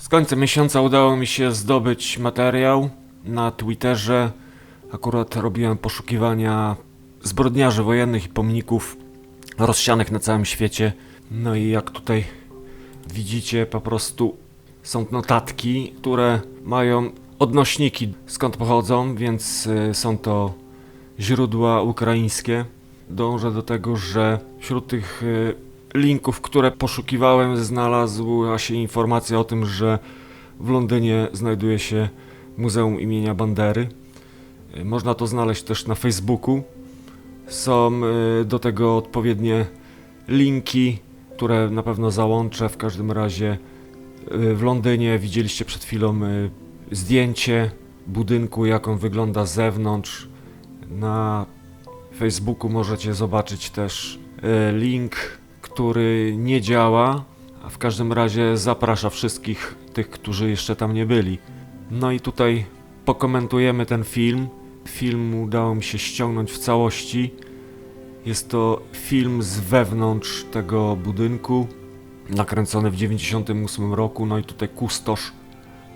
Z końcem miesiąca udało mi się zdobyć materiał na Twitterze. Akurat robiłem poszukiwania zbrodniarzy wojennych i pomników rozsianych na całym świecie. No i jak tutaj widzicie, po prostu są notatki, które mają odnośniki skąd pochodzą, więc y, są to źródła ukraińskie. Dążę do tego, że wśród tych y, linków, które poszukiwałem, znalazła się informacja o tym, że w Londynie znajduje się Muzeum imienia Bandery. Y, Można to znaleźć też na Facebooku. Są y, do tego odpowiednie linki, które na pewno załączę. W każdym razie y, w Londynie widzieliście przed chwilą zdjęcie budynku, jak on wygląda z zewnątrz. Na Facebooku możecie zobaczyć też e, link, który nie działa, a w każdym razie zaprasza wszystkich tych, którzy jeszcze tam nie byli. No i tutaj pokomentujemy ten film. Film udało mi się ściągnąć w całości. Jest to film z wewnątrz tego budynku, nakręcony w 98 roku. No i tutaj kustosz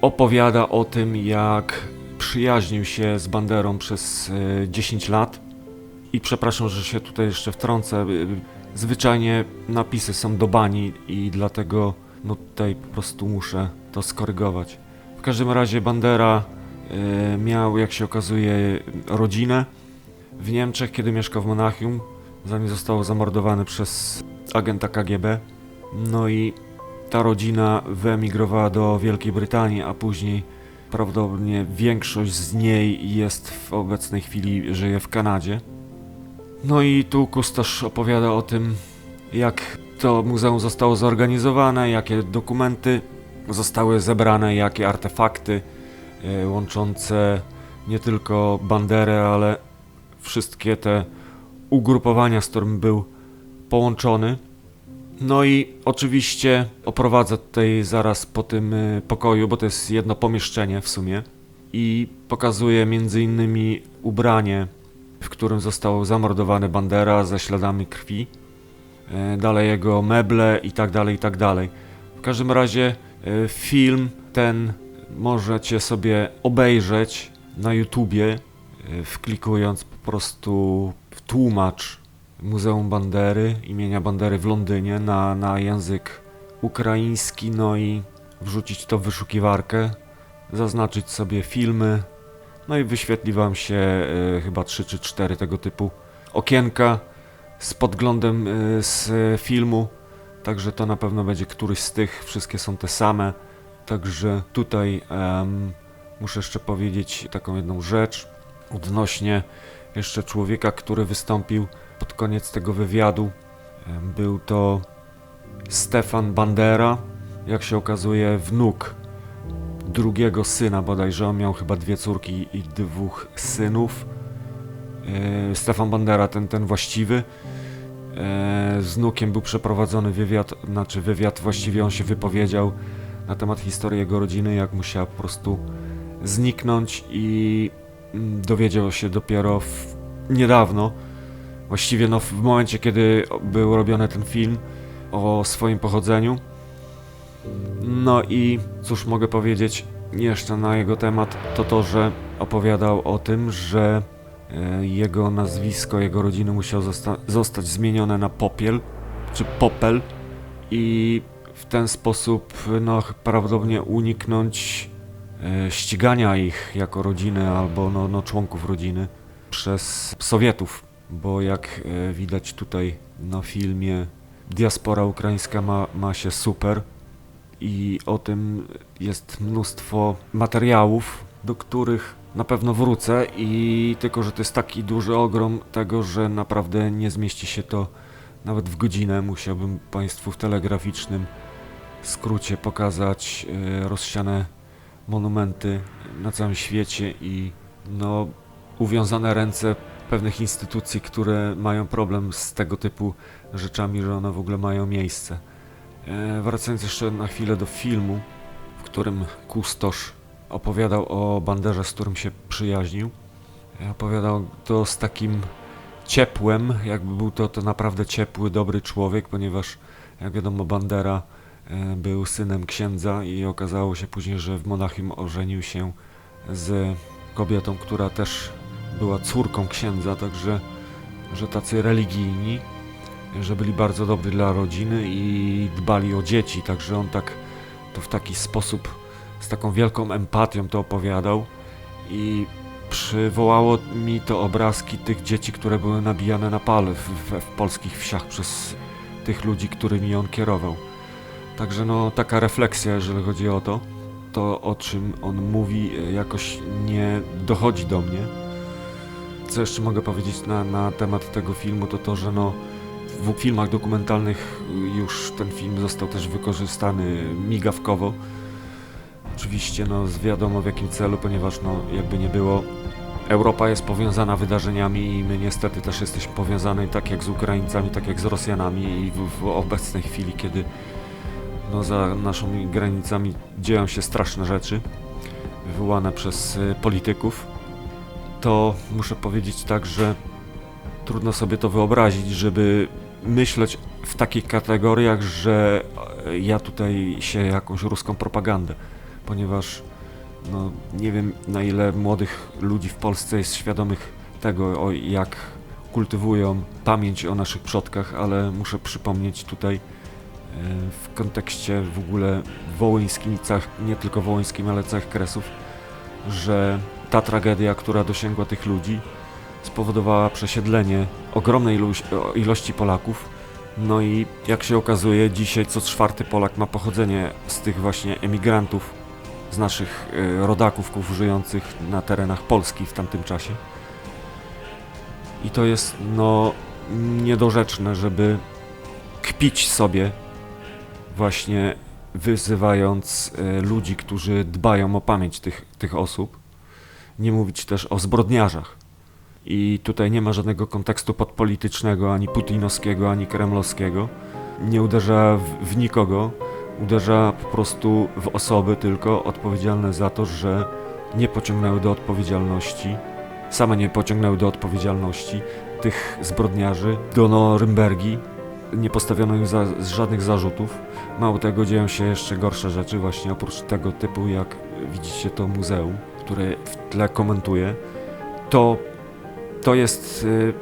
opowiada o tym, jak przyjaźnił się z Banderą przez e, 10 lat. I przepraszam, że się tutaj jeszcze wtrącę. Zwyczajnie napisy są do bani i dlatego no tutaj po prostu muszę to skorygować. W każdym razie Bandera y, miał, jak się okazuje, rodzinę w Niemczech, kiedy mieszkał w Monachium, zanim został zamordowany przez agenta KGB. No i ta rodzina wyemigrowała do Wielkiej Brytanii, a później prawdopodobnie większość z niej jest w obecnej chwili żyje w Kanadzie. No i tu kustosz opowiada o tym, jak to muzeum zostało zorganizowane, jakie dokumenty zostały zebrane, jakie artefakty e, łączące nie tylko Banderę, ale wszystkie te ugrupowania, z którym był połączony. No i oczywiście oprowadzę tutaj zaraz po tym e, pokoju, bo to jest jedno pomieszczenie w sumie i pokazuje między innymi ubranie w którym został zamordowany Bandera ze śladami krwi. E, Dalej jego meble i tak dalej, i tak dalej. W każdym razie e, film ten możecie sobie obejrzeć na YouTubie, e, wklikując po prostu w tłumacz Muzeum Bandery, imienia Bandery w Londynie na, na język ukraiński, no i wrzucić to w wyszukiwarkę, zaznaczyć sobie filmy, no i wyświetli Wam się e, chyba 3 czy 4 tego typu okienka z podglądem e, z filmu. Także to na pewno będzie któryś z tych. Wszystkie są te same. Także tutaj muszę jeszcze powiedzieć taką jedną rzecz odnośnie jeszcze człowieka, który wystąpił pod koniec tego wywiadu. Był to Stefan Bandera, jak się okazuje, wnuk drugiego syna bodajże, on miał chyba dwie córki i dwóch synów. E, Stefan Bandera, ten, ten właściwy. E, z wnukiem był przeprowadzony wywiad, znaczy wywiad, właściwie on się wypowiedział na temat historii jego rodziny, jak musiał po prostu zniknąć i mm, dowiedział się dopiero w, niedawno, właściwie no w momencie, kiedy był robiony ten film o swoim pochodzeniu. No i cóż mogę powiedzieć jeszcze na jego temat, to to, że opowiadał o tym, że e, jego nazwisko, jego rodziny musiało zosta- zostać zmienione na popiel, czy popel i w ten sposób no, prawdopodobnie uniknąć e, ścigania ich jako rodziny albo no, no, członków rodziny przez Sowietów, bo jak e, widać tutaj na filmie diaspora ukraińska ma, ma się super i o tym jest mnóstwo materiałów, do których na pewno wrócę i tylko, że to jest taki duży ogrom tego, że naprawdę nie zmieści się to nawet w godzinę. Musiałbym Państwu w telegraficznym skrócie pokazać e, rozsiane monumenty na całym świecie i no uwiązane ręce pewnych instytucji, które mają problem z tego typu rzeczami, że one w ogóle mają miejsce. E, Wracając jeszcze na chwilę do filmu, w którym kustosz opowiadał o banderze, z którym się przyjaźnił. E, Opowiadał to z takim ciepłem, jakby był to, to naprawdę ciepły, dobry człowiek, ponieważ jak wiadomo Bandera e, był synem księdza i okazało się później, że w Monachium ożenił się z kobietą, która też była córką księdza, także że tacy religijni, że byli bardzo dobrzy dla rodziny i dbali o dzieci, także on tak to w taki sposób, z taką wielką empatią to opowiadał i przywołało mi to obrazki tych dzieci, które były nabijane na pale w, w, w polskich wsiach przez tych ludzi, którymi on kierował. Także no taka refleksja, jeżeli chodzi o to, to o czym on mówi jakoś nie dochodzi do mnie. Co jeszcze mogę powiedzieć na, na temat tego filmu, to to, że no w filmach dokumentalnych już ten film został też wykorzystany migawkowo. Oczywiście no wiadomo w jakim celu, ponieważ no jakby nie było Europa jest powiązana wydarzeniami i my niestety też jesteśmy powiązani tak jak z Ukraińcami, tak jak z Rosjanami i w, w obecnej chwili, kiedy no, za naszymi granicami dzieją się straszne rzeczy wywołane przez y, polityków, to muszę powiedzieć tak, że trudno sobie to wyobrazić, żeby myśleć w takich kategoriach, że ja tutaj się jakąś ruską propagandę, ponieważ no, nie wiem na ile młodych ludzi w Polsce jest świadomych tego, o, jak kultywują pamięć o naszych przodkach, ale muszę przypomnieć tutaj e, w kontekście w ogóle wołyńskim, nie tylko wołyńskim, ale całych kresów, że ta tragedia, która dosięgła tych ludzi, spowodowała przesiedlenie ogromnej ilości, Polaków. No i jak się okazuje, dzisiaj co czwarty Polak ma pochodzenie z tych właśnie emigrantów, z naszych y, rodaków żyjących na terenach Polski w tamtym czasie. I to jest no niedorzeczne, żeby kpić sobie właśnie wyzywając y, ludzi, którzy dbają o pamięć tych, tych osób. Nie mówić też o zbrodniarzach. I tutaj nie ma żadnego kontekstu podpolitycznego, ani putinowskiego, ani kremlowskiego. Nie uderza w, w nikogo, uderza po prostu w osoby tylko odpowiedzialne za to, że nie pociągnęły do odpowiedzialności, same nie pociągnęły do odpowiedzialności tych zbrodniarzy do Norymbergi, nie postawiono im za, żadnych zarzutów. Mało tego, dzieją się jeszcze gorsze rzeczy, właśnie oprócz tego typu, jak widzicie to muzeum, które w tle komentuje. To, to jest, y,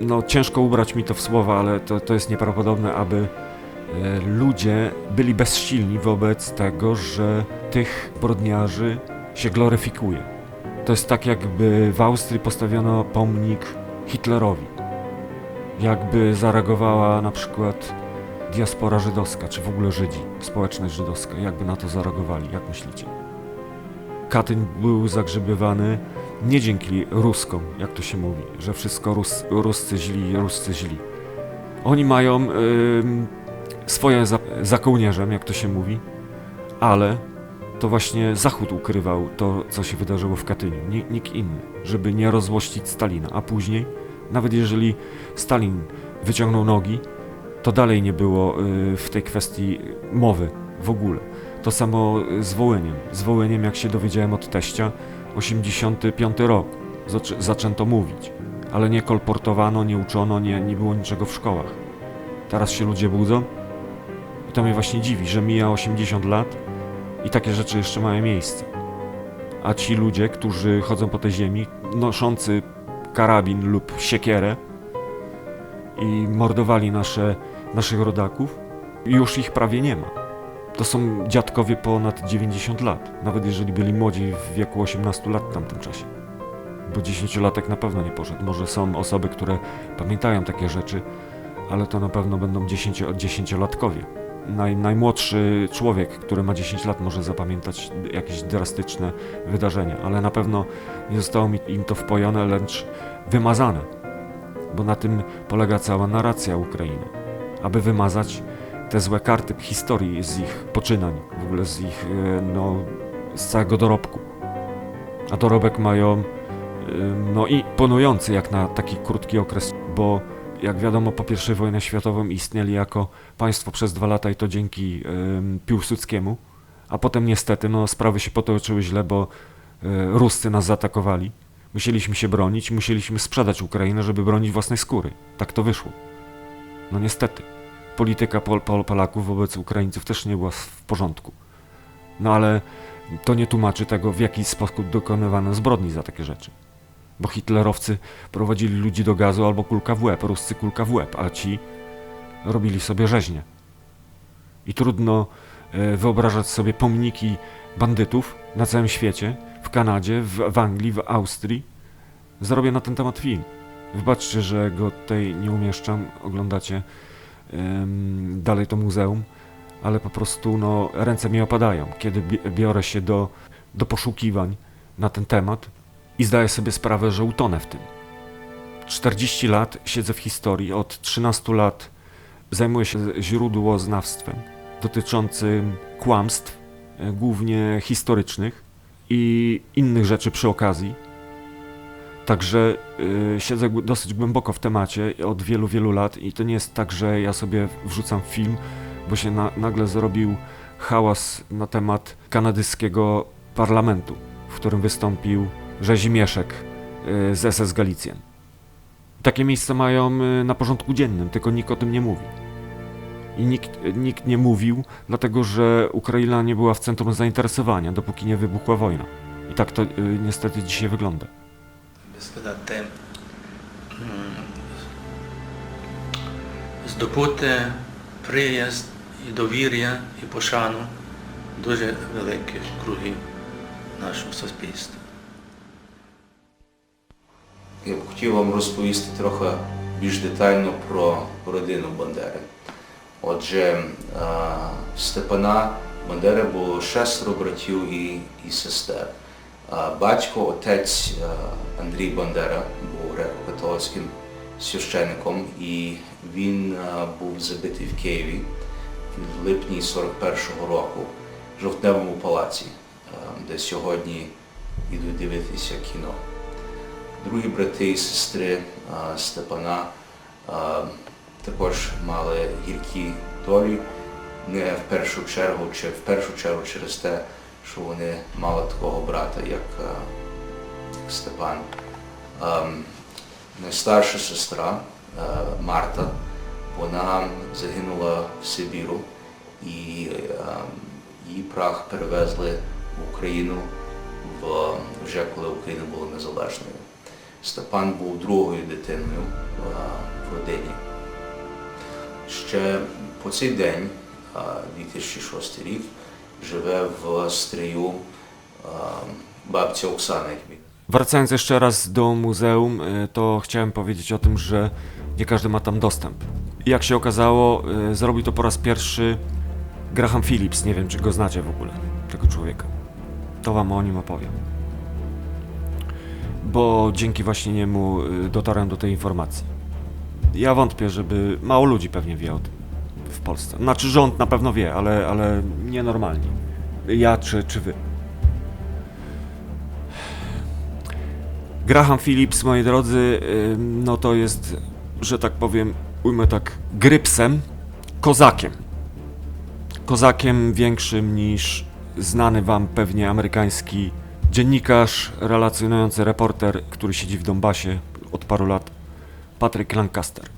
no ciężko ubrać mi to w słowa, ale to, to jest nieprawdopodobne, aby E, ludzie byli bezsilni wobec tego, że tych zbrodniarzy się gloryfikuje. To jest tak, jakby w Austrii postawiono pomnik Hitlerowi. Jakby zareagowała na przykład diaspora żydowska, czy w ogóle Żydzi, społeczność żydowska, jakby na to zareagowali, jak myślicie? Katyń był zagrzebywany nie dzięki Ruskom, jak to się mówi, że wszystko Rus, Ruscy źli, Ruscy źli. Oni mają yy, swoje za, za kołnierzem, jak to się mówi, ale to właśnie Zachód ukrywał to, co się wydarzyło w Katyniu, nikt inny, żeby nie rozłościć Stalina, a później, nawet jeżeli Stalin wyciągnął nogi, to dalej nie było y, w tej kwestii mowy w ogóle. To samo z Wołyniem. Z Wołyniem, jak się dowiedziałem od teścia, 85 rok zaczę zaczęto mówić, ale nie kolportowano, nie uczono, nie, nie było niczego w szkołach. Teraz się ludzie budzą, to mnie właśnie dziwi, że mija 80 lat i takie rzeczy jeszcze mają miejsce. A ci ludzie, którzy chodzą po tej ziemi, noszący karabin lub siekierę i mordowali nasze, naszych rodaków, już ich prawie nie ma. To są dziadkowie ponad 90 lat, nawet jeżeli byli młodzi w wieku 18 lat w tamtym czasie. Bo 10-latek na pewno nie poszedł. Może są osoby, które pamiętają takie rzeczy, ale to na pewno będą 10-latkowie naj, najmłodszy człowiek, który ma 10 lat, może zapamiętać jakieś drastyczne wydarzenia, ale na pewno nie zostało mi im to wpojone, lecz wymazane, bo na tym polega cała narracja Ukrainy, aby wymazać te złe karty historii z ich poczynań, w ogóle z ich, e, no, z całego dorobku. A dorobek mają, e, no i ponujący jak na taki krótki okres, bo jak wiadomo, po I wojnie światową istnieli jako państwo przez dwa lata i to dzięki Piłsudskiemu, a potem niestety no, sprawy się potoczyły źle, bo y, Ruscy nas zaatakowali. Musieliśmy się bronić, musieliśmy sprzedać Ukrainę, żeby bronić własnej skóry. Tak to wyszło. No niestety. Polityka Pol Pol Polaków wobec Ukraińców też nie była w porządku. No ale to nie tłumaczy tego, w jaki sposób dokonywano zbrodni za takie rzeczy. Bo hitlerowcy prowadzili ludzi do gazu albo kulka w łeb, ruscy kulka w łeb, a ci robili sobie rzeźnie. I trudno e, wyobrażać sobie pomniki bandytów na całym świecie, w Kanadzie, w, w Anglii, w Austrii. Zrobię na ten temat film. Wybaczcie, że go tutaj nie umieszczam, oglądacie dalej to muzeum, ale po prostu no, ręce mi opadają, kiedy bi- biorę się do, do poszukiwań na ten temat i zdaję sobie sprawę, że utonę w tym. 40 lat siedzę w historii, od 13 lat zajmuję się źródłoznawstwem dotyczącym kłamstw, e, głównie historycznych i innych rzeczy przy okazji. Także y, siedzę dosyć głęboko w temacie od wielu, wielu lat i to nie jest tak, że ja sobie wrzucam film, bo się na, nagle zrobił hałas na temat kanadyjskiego parlamentu, w którym wystąpił Rzezimieszek y, z SS Galicjan. Takie miejsca mają y, na porządku dziennym, tylko nikt o tym nie mówi. I nikt, nikt nie mówił, dlatego że Ukraina nie była w centrum zainteresowania, dopóki nie wybuchła wojna. I tak to niestety dzisiaj wygląda. Сказати, здобути приязнь і довір'я і пошану дуже великих кругів нашого суспільства. Я б хотів вам розповісти трохи більш детально про родину Бандери. Отже, Степана Бандери було шестеро братів і, і сестер. Батько, отець е, Андрій Бандера був греко-католицьким священником і він е, був забитий в Києві в липні 41-го року в Жовтневому палаці, е, де сьогодні йдуть дивитися кіно. Другі брати і сестри Степана також мали гіркі долі, не в першу чергу, чи в першу чергу через те, що вони мали такого брата, як, Степан. Найстарша сестра Марта, вона загинула в Сибіру і а, її прах перевезли в Україну вже коли Україна була незалежною. Степан був другою дитиною в родині. Ще по цей день, 2006 рік, живе в стрію а, babcia Oksana, jak mi Wracając jeszcze raz do muzeum, y, to chciałem powiedzieć o tym, że nie każdy ma tam dostęp. I jak się okazało, y, zrobił to po raz pierwszy Graham Phillips. Nie wiem, czy go znacie w ogóle, tego człowieka. To wam o nim opowiem. Bo dzięki właśnie niemu y, dotarłem do tej informacji. Ja wątpię, żeby mało ludzi pewnie wie o tym w Polsce. Znaczy rząd na pewno wie, ale, ale nienormalni. Ja czy, czy wy. Graham Phillips, moi drodzy, no to jest, że tak powiem, ujmę tak, grypsem, kozakiem. Kozakiem większym niż znany wam pewnie amerykański dziennikarz, relacjonujący reporter, który siedzi w Donbasie od paru lat, Patrick Lancaster.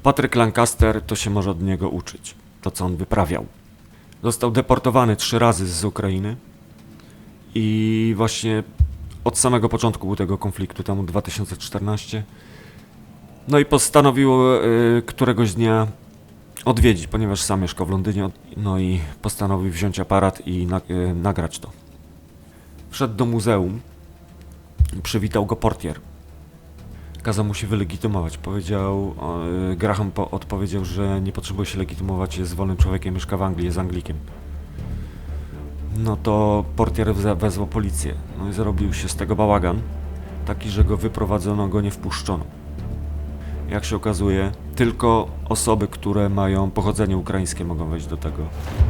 To Patrick Lancaster to się może od niego uczyć, to co on wyprawiał. Został deportowany trzy razy z Ukrainy i właśnie od samego początku tego konfliktu, tam 2014. No i postanowił y, któregoś dnia odwiedzić, ponieważ sam mieszkał w Londynie, no i postanowił wziąć aparat i y, nagrać to. Wszedł do muzeum, przywitał go portier. Kazał mu się wylegitymować. Powiedział, y, Graham po, odpowiedział, że nie potrzebuje się legitymować, jest wolnym człowiekiem, mieszka w Anglii, jest Anglikiem. No to portier wezwał policję. No i zrobił się z tego bałagan. Taki, że go wyprowadzono, go nie wpuszczono. Jak się okazuje, tylko osoby, które mają pochodzenie ukraińskie mogą wejść do tego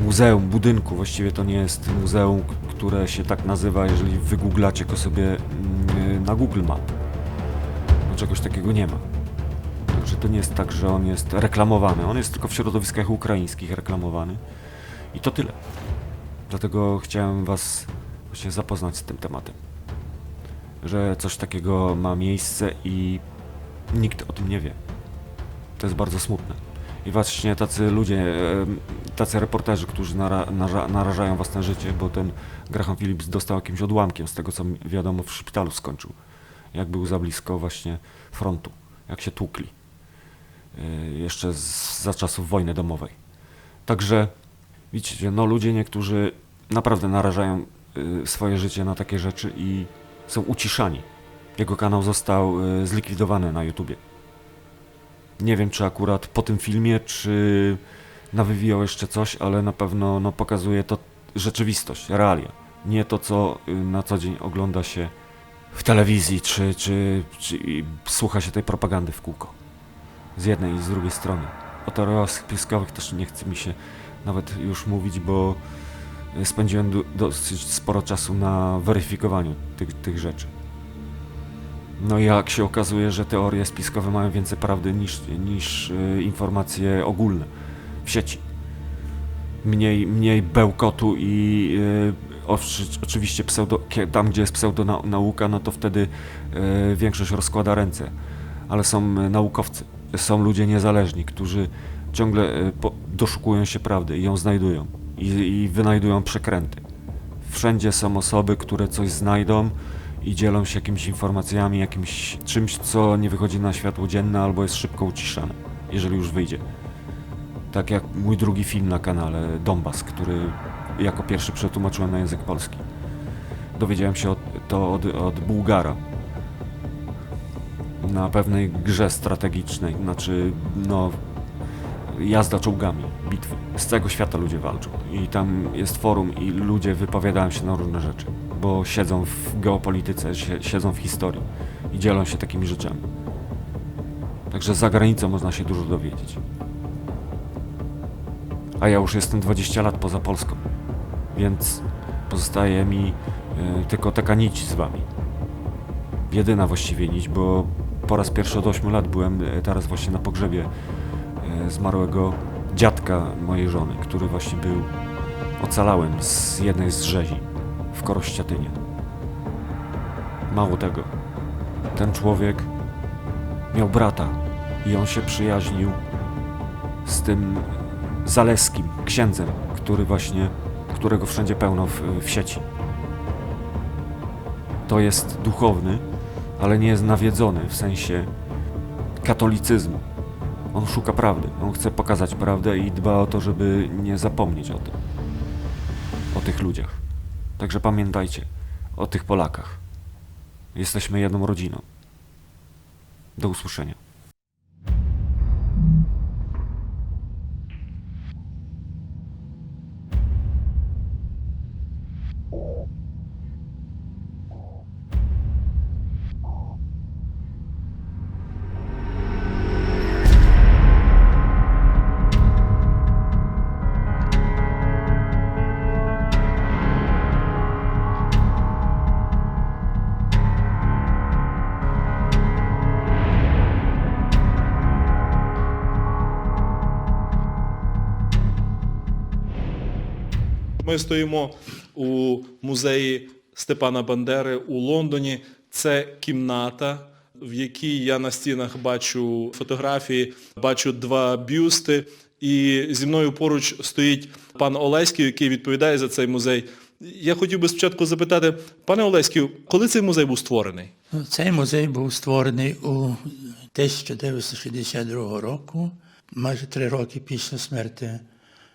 muzeum, budynku. Właściwie to nie jest muzeum, które się tak nazywa, jeżeli wygooglacie go sobie mm, na Google Map. Czegoś takiego nie ma. Także to nie jest tak, że on jest reklamowany. On jest tylko w środowiskach ukraińskich reklamowany. I to tyle. Dlatego chciałem Was właśnie zapoznać z tym tematem. Że coś takiego ma miejsce i nikt o tym nie wie. To jest bardzo smutne. I właśnie tacy ludzie, tacy reporterzy, którzy nara, nara, narażają własne życie, bo ten Graham Phillips dostał jakimś odłamkiem z tego, co wiadomo w szpitalu skończył. Jak był za blisko właśnie frontu, jak się tłukli. E, Jeszcze z, za czasów wojny domowej. Także widzicie, no ludzie niektórzy naprawdę narażają y, swoje życie na takie rzeczy i są uciszani. Jego kanał został y, zlikwidowany na YouTubie. Nie wiem, czy akurat po tym filmie, czy nawywijał jeszcze coś, ale na pewno no, pokazuje to rzeczywistość, realia. Nie to, co y, na co dzień ogląda się w telewizji, czy, czy, czy słucha się tej propagandy w kółko. Z jednej i z drugiej strony. O teoriach spiskowych też nie chce mi się nawet już mówić, bo spędziłem dosyć sporo czasu na weryfikowaniu tych, tych rzeczy. No i jak się okazuje, że teorie spiskowe mają więcej prawdy niż, niż y, informacje ogólne w sieci. Mniej, mniej bełkotu i owszy- oczywiście pseudo, tam, gdzie jest pseudonauka, no to wtedy y, większość rozkłada ręce. Ale są y, naukowcy, są ludzie niezależni, którzy ciągle po, doszukują się prawdy i ją znajdują. I, I wynajdują przekręty. Wszędzie są osoby, które coś znajdą i dzielą się jakimiś informacjami, jakimś czymś, co nie wychodzi na światło dzienne albo jest szybko uciszane, jeżeli już wyjdzie. Tak jak mój drugi film na kanale, Donbas, który jako pierwszy przetłumaczyłem na język polski. Dowiedziałem się to od, od Bułgara. Na pewnej grze strategicznej, znaczy, no, jazda czołgami, bitwy. Z całego świata ludzie walczą. I tam jest forum i ludzie wypowiadają się na różne rzeczy, bo siedzą w geopolityce, sie- siedzą w historii i dzielą się takimi rzeczami. Także za granicą można się dużo dowiedzieć. A ja już jestem 20 lat poza Polską, więc pozostaje mi y, tylko taka nić z wami. Jedyna właściwie nić, bo po raz pierwszy od 8 lat byłem y, teraz właśnie na pogrzebie e, zmarłego dziadka mojej żony, który właśnie był ocalałem z jednej z rzezi w Korościatynie. Mało tego, ten człowiek miał brata i on się przyjaźnił z tym Zaleskim, księdzem, który właśnie, którego wszędzie pełno w, w sieci. To jest duchowny, ale nie jest nawiedzony w sensie katolicyzmu. On szuka prawdy, on chce pokazać prawdę i dba o to, żeby nie zapomnieć o tym. O tych ludziach. Także pamiętajcie o tych Polakach. Jesteśmy jedną rodziną. Do usłyszenia. Ми стоїмо у музеї Степана Бандери у Лондоні. Це кімната, в якій я на стінах бачу фотографії, бачу два бюсти. І зі мною поруч стоїть пан Олеський, який відповідає за цей музей. Я хотів би спочатку запитати, пане Олеський, коли цей музей був створений? Цей музей був створений у 1962 року, майже три роки після смерті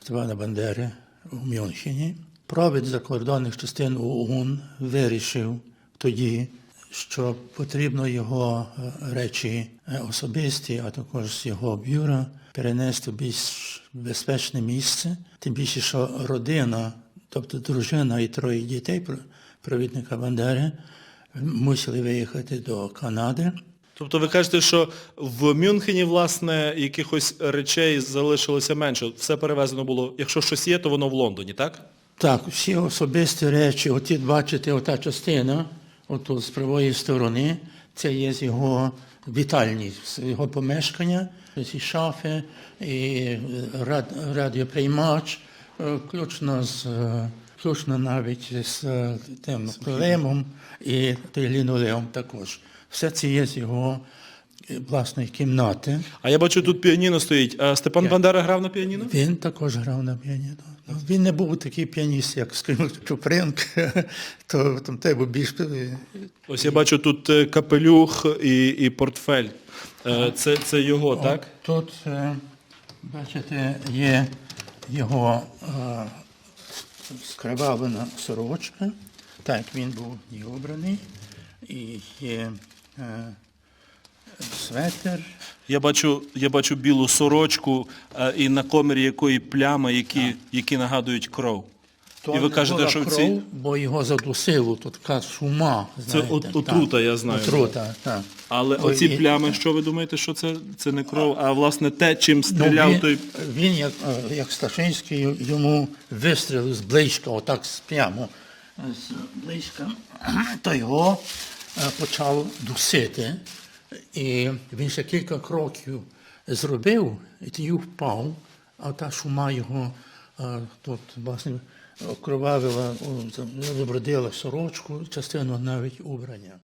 Степана Бандери у Мюнхені. Провід закордонних частин ОУН вирішив тоді, що потрібно його е, речі е, особисті, а також його бюро перенести в більш безпечне місце. Тим більше, що родина, тобто дружина і троє дітей провідника Бандери, мусили виїхати до Канади. Тобто ви кажете, що в Мюнхені, власне, якихось речей залишилося менше. Все перевезено було, якщо щось є, то воно в Лондоні, так? Так, всі особисті речі, оті, бачите, ота частина, отут з правої сторони, це є з його вітальні, з його помешкання, ці шафи, і е, рад, радіоприймач, е, включно з е, включно навіть з е, тим килимом і той лінолеум також. Все це є з його власної кімнати. А я бачу, тут піаніно стоїть. А Степан Бандера грав на піаніно? Він також грав на піаніно. Ну, Він не був такий піаніст, як скажімо, Чупринк, то там треба більш е, Ось я бачу тут е, капелюх і, і портфель. Е, Це, це його, так? Тут, е, бачите, є його е, скривавлена сорочка, так він був і обраний, і є е, светер. Я бачу, я бачу білу сорочку е, і на комірі якої плями, які, які нагадують кров. То і ви кажете, що в кров, цій... бо його задусило, тут така шума. Знаєте, от- так. отрута, я знаю. Отрута, так. Але Ой, оці і- плями, що ви думаєте, що це, це не кров, а власне те, чим стріляв Ну, він, той. він як, е, як Сташинський, йому вистрілив з близька, отак з прямо з близька, то його е, почав дусити. І він ще кілька кроків зробив, і тоді впав, а та шума його е, тут, власне, окровавила, вибродила сорочку, частину навіть убрання.